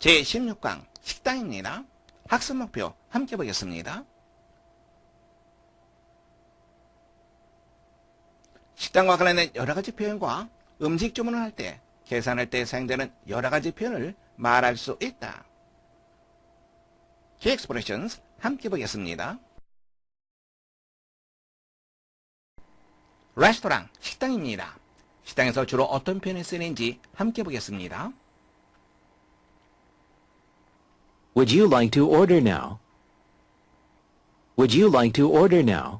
제16강 식당입니다. 학습 목표 함께 보겠습니다. 식당과 관련된 여러 가지 표현과 음식 주문을 할 때, 계산할 때 사용되는 여러 가지 표현을 말할 수 있다. Key expressions 함께 보겠습니다. 레스토랑, 식당입니다. 식당에서 주로 어떤 표현이 쓰이는지 함께 보겠습니다. Would you like to order now? Would you like to order now?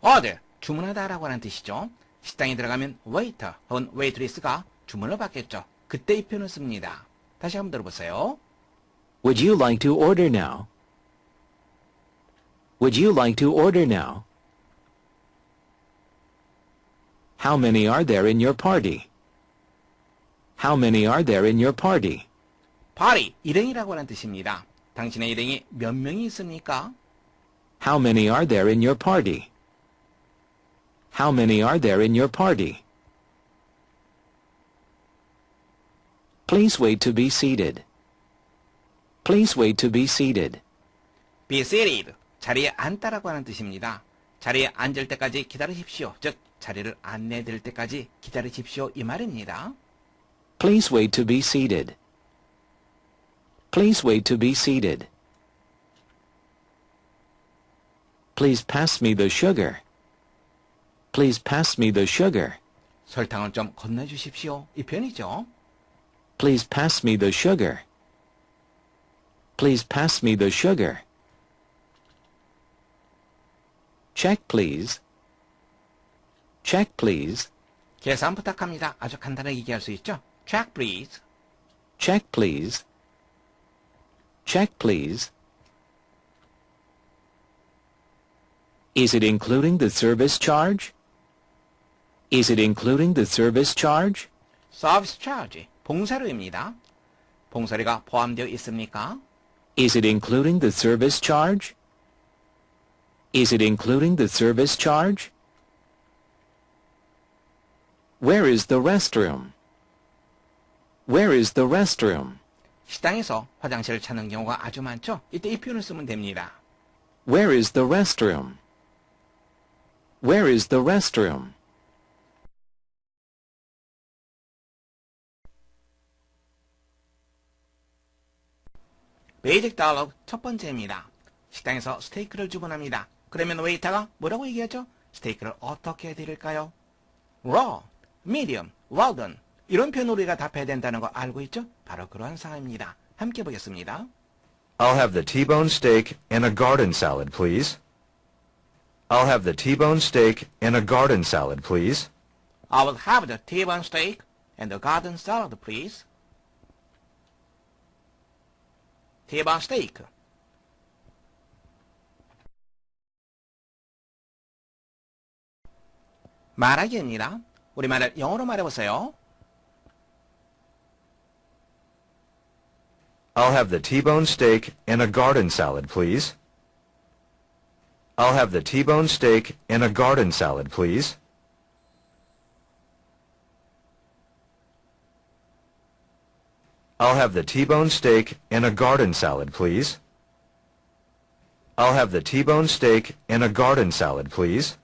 order, 주문하다라고 하는 뜻이죠. 식당에 들어가면 waiter 혹은 waitress가 주문을 받겠죠. 그때 이 표현을 씁니다. 다시 한번 들어보세요. Would you like to order now? Would you like to order now? How many are there in your party? How many are there in your party? Party, 일행이라고 하는 뜻입니다. 당신의 일행이 몇 명이 있습니까? How many are there in your party? How many are there in your party? Please wait to be seated. Please wait to be seated. be seated, 자리에 앉다라고 하는 뜻입니다. 자리에 앉을 때까지 기다리십시오. 즉, 자리를 안내드릴 때까지 기다리십시오. 이 말입니다. Please wait to be seated. Please wait to be seated. Please pass me the sugar. Please pass me the sugar. 설탕을 좀 건네주십시오. 이 표현이죠. Please pass me the sugar. Please pass me the sugar. Check, please. Check, please. 계산 부탁합니다. 아주 간단하게 얘기할 수 있죠. check please. Check, please. Check, please. Is it including the service charge? Is it including the service charge? 서비스 차지, 봉사료입니다. 봉사료가 포함되어 있습니까? Is it including the service charge? Is it including the service charge? Where is the restroom? Where is the restroom? 식당에서 화장실을 찾는 경우가 아주 많죠. 이때 이 표현을 쓰면 됩니다. Where is the restroom? Where is the restroom? 베이직 달러 첫 번째입니다. 식당에서 스테이크를 주문합니다. 그러면 웨이터가 뭐라고 얘기하죠? 스테이크를 어떻게 드릴까요? raw, medium, well done 이런 표현 우리가 답해야 된다는 거 알고 있죠? 바로 그러한 상황입니다. 함께 보겠습니다. I'll have the T-bone steak and a garden salad, please. I'll have the T-bone steak and a garden salad, please. I will have the T-bone steak and the garden salad, please. T-bone steak. 말하기입니다. 우리말을 영어로 말해보세요. I'll have the T-bone steak and a garden salad, please. I'll have the T-bone steak and a garden salad, please. I'll have the T-bone steak and a garden salad, please. I'll have the T-bone steak and a garden salad, please.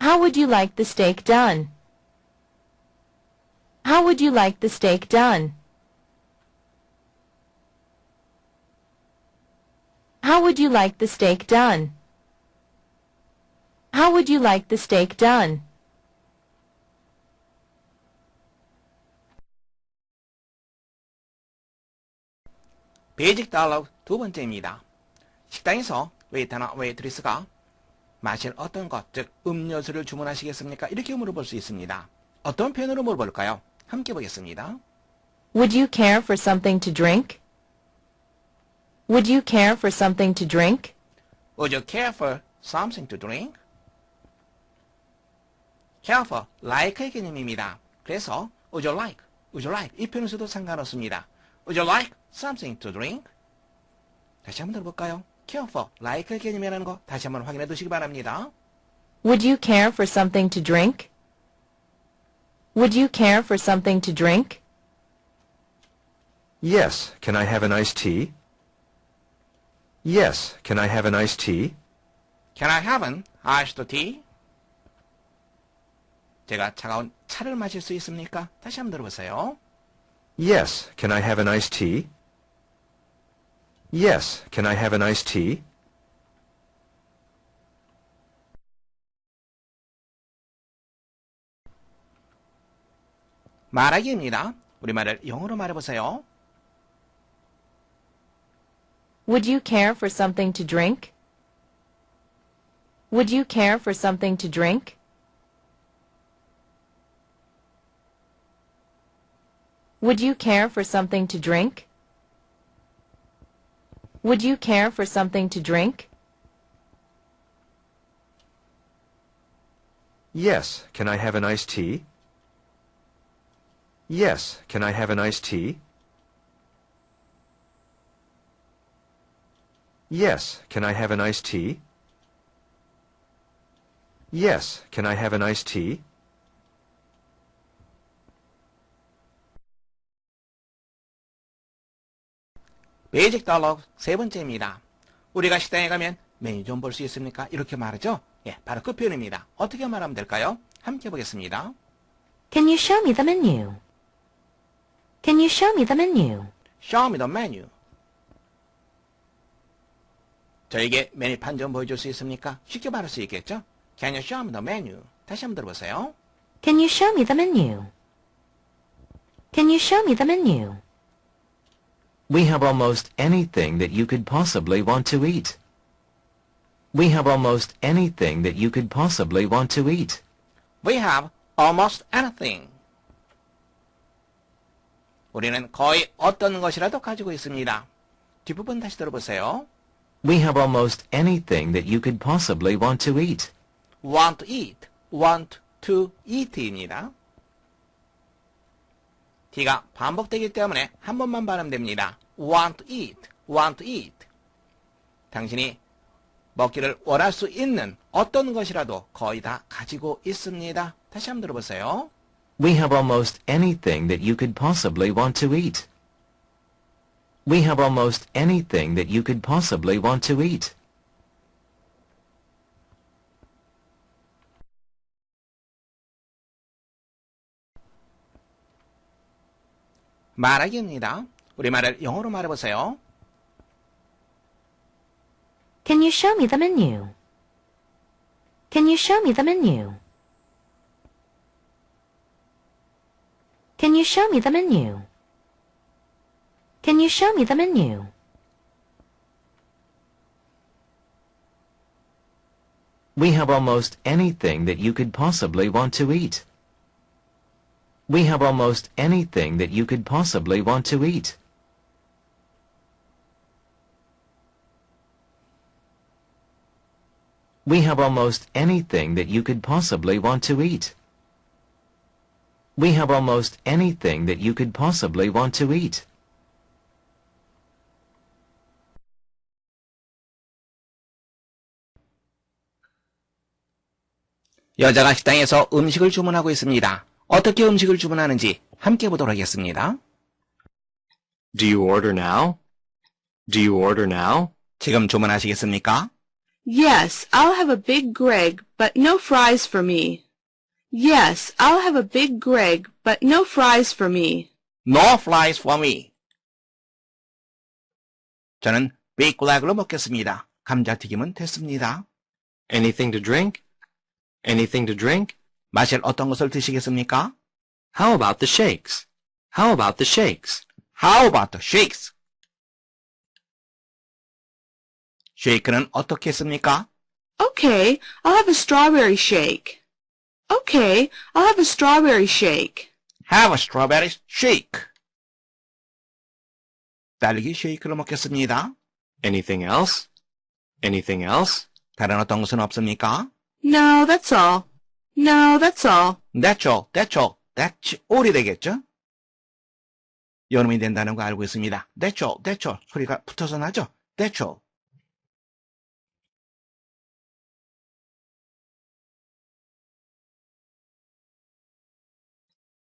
How would you like the steak done? How would you like the steak done? How would you like the steak done? How would you like the steak done? 베이직 달러 두 번째입니다. 식당에서 웨이터나 웨이트리스가 마실 어떤 것, 즉 음료수를 주문하시겠습니까? 이렇게 물어볼 수 있습니다. 어떤 표현으로 물어볼까요? 함께 보겠습니다. Would you care for something to drink? Would you care for something to drink? Would you care for something to drink? care for, like의 개념입니다. 그래서 would you like, would you like 이 표현을 써도 상관없습니다. Would you like something to drink? 다시 한번 들어볼까요? care for, like의 개념이라는 거 다시 한번 확인해 두시기 바랍니다. Would you care for something to drink? Would you care for something to drink? Yes, can I have an iced tea? Yes, can I have an iced tea? Can I have an iced tea? 제가 차가운 차를 마실 수 있습니까? 다시 한번 들어보세요. Yes, can I have an iced tea? Yes, can I have an iced tea? 말하기입니다. 우리말을 영어로 말해보세요. Would you care for something to drink? Would you care for something to drink? Would you care for something to drink? Would you care for something to drink? Yes, can I have an iced tea? Yes, can I have an iced tea? Yes, can I have an iced tea? Yes, can I have an iced tea? 베이직 달러 세 번째입니다. 우리가 식당에 가면 메뉴 좀 볼 수 있습니까? 이렇게 말하죠? 예, 바로 그 표현입니다. 어떻게 말하면 될까요? 함께 보겠습니다. Can you show me the menu? Can you show me the menu? Show me the menu. 저에게 메뉴판 좀 보여줄 수 있습니까? 쉽게 말할 수 있겠죠? Can you show me the menu? 다시 한번 들어보세요. Can you show me the menu? Can you show me the menu? We have almost anything that you could possibly want to eat. We have almost anything that you could possibly want to eat. We have almost anything. 우리는 거의 어떤 것이라도 가지고 있습니다. 뒷부분 다시 들어보세요. We have almost anything that you could possibly want to eat. want to eat, want to eat입니다. T가 반복되기 때문에 한 번만 발음됩니다. want to eat, want to eat. 당신이 먹기를 원할 수 있는 어떤 것이라도 거의 다 가지고 있습니다. 다시 한번 들어보세요. We have almost anything that you could possibly want to eat. We have almost anything that you could possibly want to eat. 말하기입니다. 우리말을 영어로 말해보세요. Can you show me the menu? Can you show me the menu? Can you show me the menu? Can you show me the menu? We have almost anything that you could possibly want to eat. We have almost anything that you could possibly want to eat. We have almost anything that you could possibly want to eat. We have almost anything that you could possibly want to eat. 여자가 식당에서 음식을 주문하고 있습니다. 어떻게 음식을 주문하는지 함께 보도록 하겠습니다. Do you order now? Do you order now? 지금 주문하시겠습니까? Yes, I'll have a big Greg, but no fries for me. Yes, I'll have a big Greg, but no fries for me. No fries for me. 저는 베이글락으로 먹겠습니다. 감자튀김은 됐습니다. Anything to drink? Anything to drink? 마실 어떤 것을 드시겠습니까? How about the shakes? How about the shakes? How about the shakes? 쉐이크는 어떻게 했습니까? Okay, I'll have a strawberry shake. Okay, I'll have a strawberry shake. Have a strawberry shake. 딸기 쉐이크를 먹겠습니다. Anything else? Anything else? 다른 어떤 것은 없습니까? No, that's all. No, that's all. That's all, that's all, that's all이 되겠죠? 여름이 된다는 거 알고 있습니다. That's all, that's all 소리가 붙어서 나죠? That's all.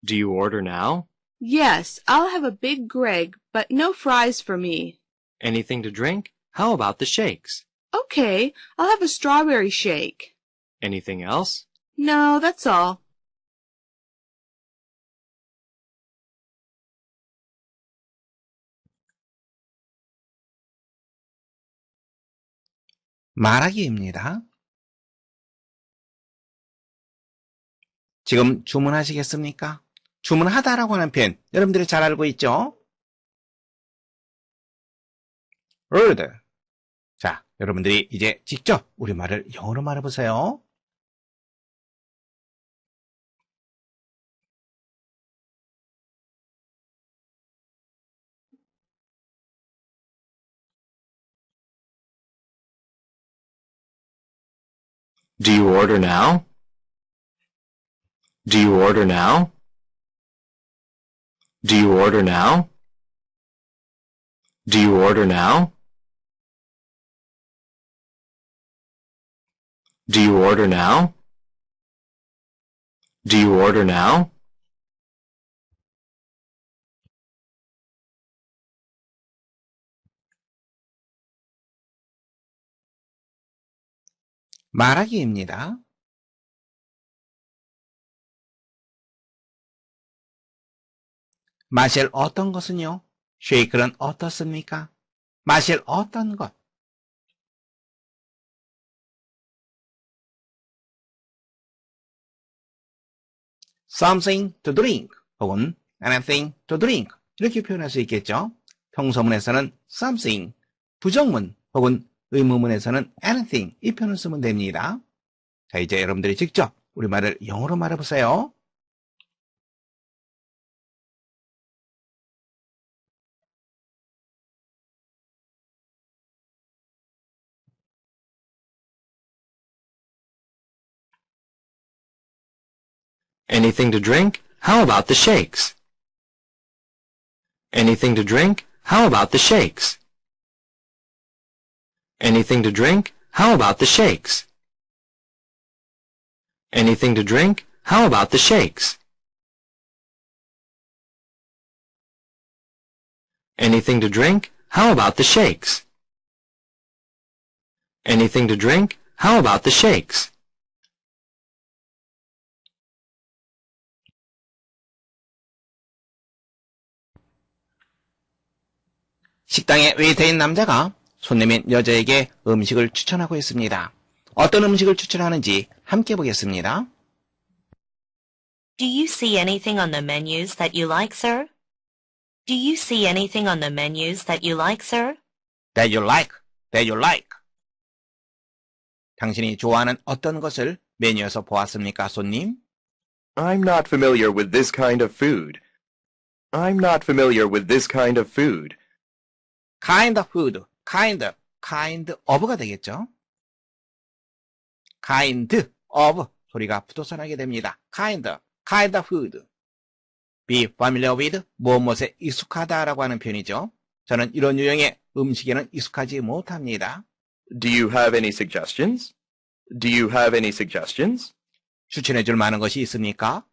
Do you order now? Yes, I'll have a big Greg, but no fries for me. Anything to drink? How about the shakes? Okay, I'll have a strawberry shake. Anything else? No, that's all. 말하기입니다. 지금 주문하시겠습니까? 주문하다라고 하는 표현 여러분들이 잘 알고 있죠? order. 자, 여러분들이 이제 직접 우리말을 영어로 말해보세요. Do you order now? Do you order now? Do you order now? Do you order now? Do you order now? Do you order now? 말하기입니다. 마실 어떤 것은요? 쉐이크는 어떻습니까? 마실 어떤 것? something to drink 혹은 anything to drink 이렇게 표현할 수 있겠죠. 평소문에서는 something, 부정문 혹은 의문문에서는 anything 이 표현을 쓰면 됩니다. 자, 이제 여러분들이 직접 우리말을 영어로 말해보세요. Anything to drink? How about the shakes? Anything to drink? How about the shakes? Anything to drink? How about the shakes? Anything to drink? How about the shakes? Anything to drink? How about the shakes? Anything to drink? How about the shakes? 식당의 웨이터인 남자가 손님인 여자에게 음식을 추천하고 있습니다. 어떤 음식을 추천하는지 함께 보겠습니다. Do you see anything on the menus that you like, sir? Do you see anything on the menus that you like, sir? That you like, that you like. 당신이 좋아하는 어떤 것을 메뉴에서 보았습니까, 손님? I'm not familiar with this kind of food. I'm not familiar with this kind of food. Kind of food, kind, kind of가 되겠죠? kind of 소리가 붙어서 나게 됩니다. kind, kind of food. be familiar with, 무엇무엇에 익숙하다라고 하는 표현이죠. 저는 이런 유형의 음식에는 익숙하지 못합니다. Do you have any suggestions? Do you have any suggestions? 추천해 줄 만한 것이 있습니까?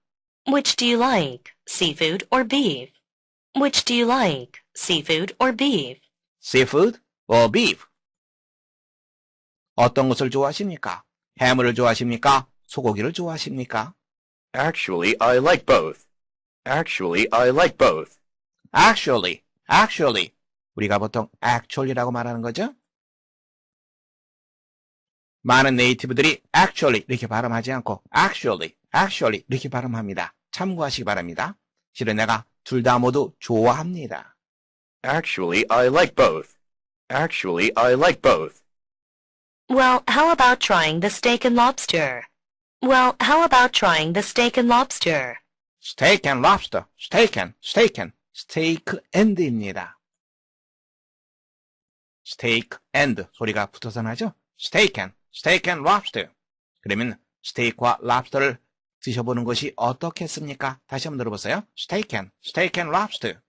Which do you like, seafood or beef? Which do you like, seafood or beef? Seafood or beef? 어떤 것을 좋아하십니까? 해물을 좋아하십니까? 소고기를 좋아하십니까? Actually, I like both. Actually, I like both. actually, actually. 우리가 보통 actually라고 말하는 거죠? 많은 네이티브들이 actually 이렇게 발음하지 않고 actually, actually 이렇게 발음합니다. 참고하시기 바랍니다. 실은 내가 둘 다 모두 좋아합니다. Actually, I like both. Actually, I like both. Well, how about trying the steak and lobster? Well, how about trying the steak and lobster? steak and lobster, steak and, steak and, steak and입니다. steak and 소리가 붙어서 나죠? steak and, steak and lobster. 그러면 스테이크와 랍스터를 드셔보는 것이 어떻겠습니까? 다시 한번 들어보세요. steak and, steak and lobster.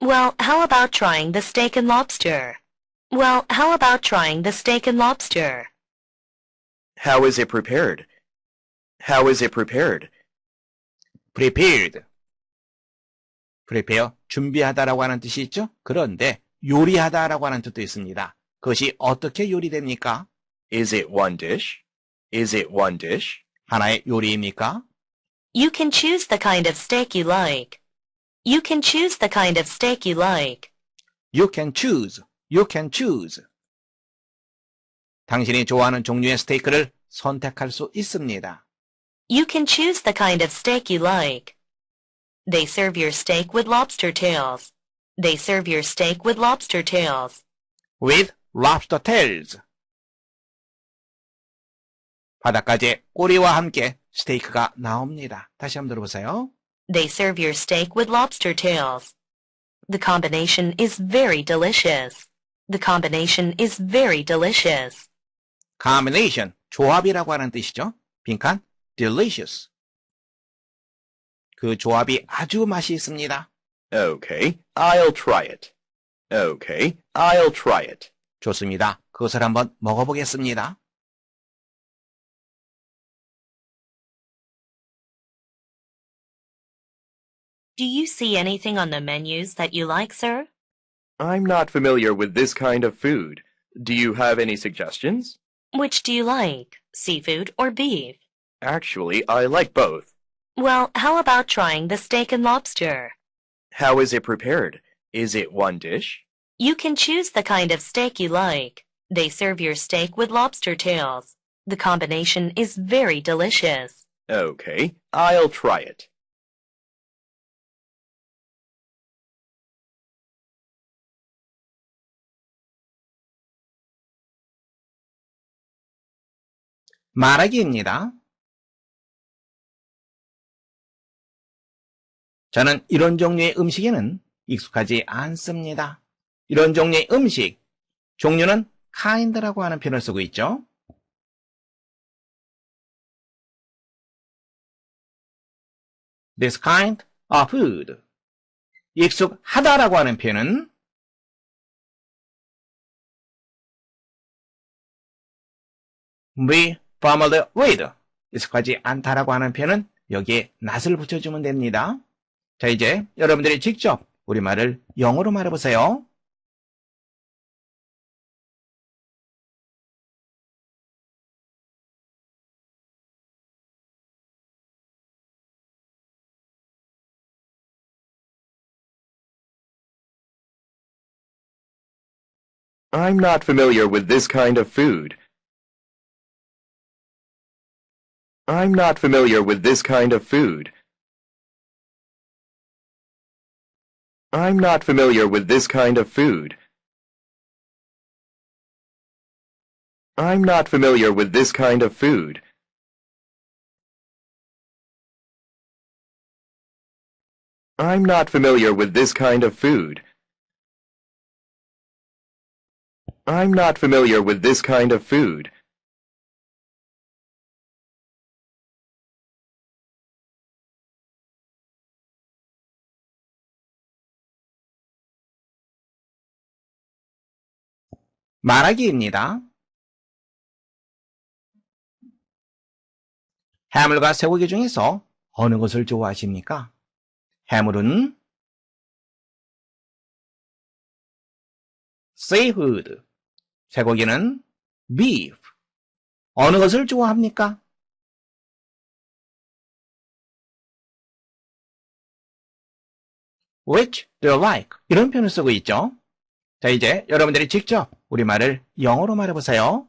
Well, how about trying the steak and lobster? Well, how about trying the steak and lobster? How is it prepared? How is it prepared? prepared. prepare, 준비하다라고 하는 뜻이 있죠? 그런데 요리하다라고 하는 뜻도 있습니다. 그것이 어떻게 요리됩니까? Is it one dish? Is it one dish? 하나의 요리입니까? You can choose the kind of steak you like. You can choose the kind of steak you like. You can choose. You can choose. 당신이 좋아하는 종류의 스테이크를 선택할 수 있습니다. You can choose the kind of steak you like. They serve your steak with lobster tails. They serve your steak with lobster tails. with lobster tails. 바닥까지 꼬리와 함께 스테이크가 나옵니다. 다시 한번 들어보세요. They serve your steak with lobster tails. The combination is very delicious. The combination is very delicious. combination, 조합이라고 하는 뜻이죠. 빈칸, delicious. 그 조합이 아주 맛이 있습니다. Okay, I'll try it. Okay, I'll try it. 좋습니다. 그것을 한번 먹어보겠습니다. Do you see anything on the menus that you like, sir? I'm not familiar with this kind of food. Do you have any suggestions? Which do you like, seafood or beef? Actually, I like both. Well, how about trying the steak and lobster? How is it prepared? Is it one dish? You can choose the kind of steak you like. They serve your steak with lobster tails. The combination is very delicious. Okay, I'll try it. 말하기입니다. 저는 이런 종류의 음식에는 익숙하지 않습니다. 이런 종류의 음식, 종류는 kind라고 하는 표현을 쓰고 있죠. This kind of food. 익숙하다라고 하는 표현은 be with. 익숙하지 않다라고 하는 표현은 여기에 not을 붙여주면 됩니다. 자, 이제 여러분들이 직접 우리말을 영어로 말해보세요. I'm not familiar with this kind of food. I'm not familiar with this kind of food. I'm not familiar with this kind of food. I'm not familiar with this kind of food. I'm not familiar with this kind of food. I'm not familiar with this kind of food. 말하기입니다. 해물과 쇠고기 중에서 어느 것을 좋아하십니까? 해물은 seafood, 쇠고기는 beef. 어느 것을 좋아합니까? Which do you like? 이런 표현을 쓰고 있죠. 자, 이제 여러분들이 직접 우리말을 영어로 말해보세요.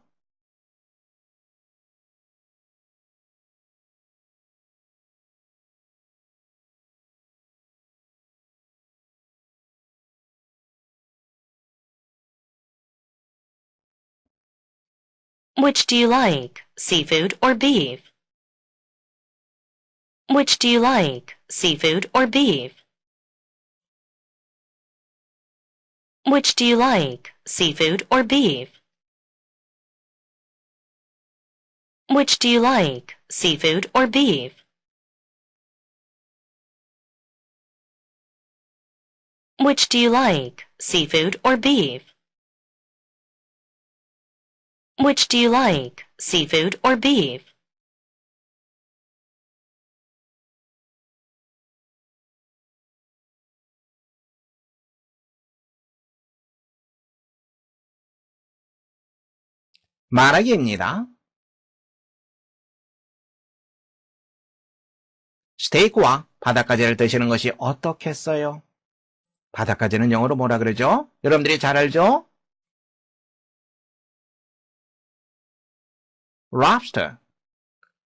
Which do you like, seafood or beef? Which do you like, seafood or beef? Which do you like, seafood or beef? Which do you like, seafood or beef? Which do you like, seafood or beef? Which do you like, seafood or beef? 말하기입니다. 스테이크와 바닷가재를 드시는 것이 어떻겠어요? 바닷가재는 영어로 뭐라 그러죠? 여러분들이 잘 알죠? lobster.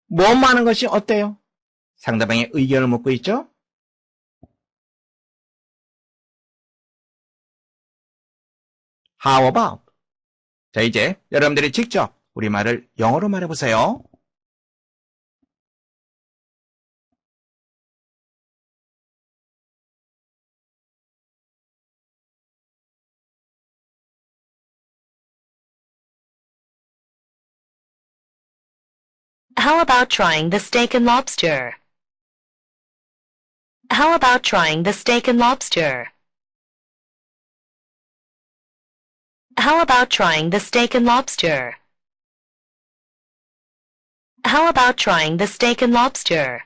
뭐 많은 것이 어때요? 상대방의 의견을 묻고 있죠? How about? 자, 이제 여러분들이 직접 우리말을 영어로 말해보세요. How about trying the steak and lobster? How about trying the steak and lobster?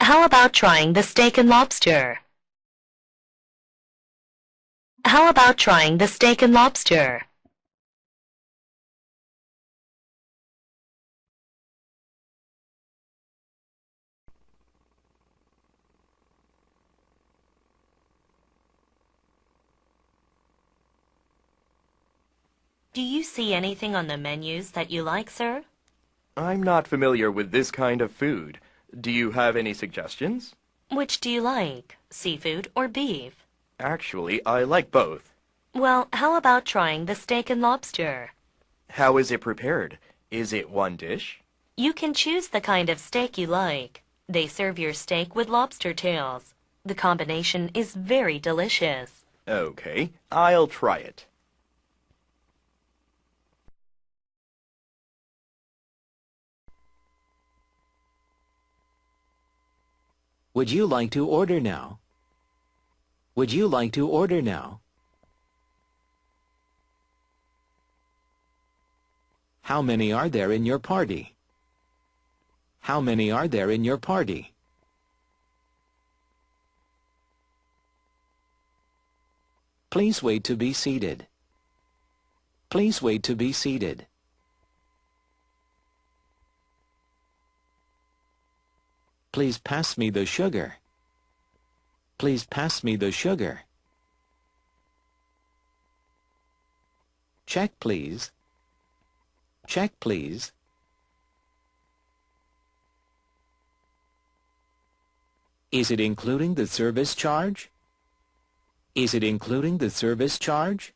How about trying the steak and lobster? How about trying the steak and lobster? Do you see anything on the menus that you like, sir? I'm not familiar with this kind of food. Do you have any suggestions? Which do you like, seafood or beef? Actually, I like both. Well, how about trying the steak and lobster? How is it prepared? Is it one dish? You can choose the kind of steak you like. They serve your steak with lobster tails. The combination is very delicious. Okay, I'll try it. Would you like to order now? Would you like to order now? How many are there in your party? How many are there in your party? Please wait to be seated. Please wait to be seated. Please pass me the sugar. Please pass me the sugar. Check, please. Check, please. Is it including the service charge? Is it including the service charge?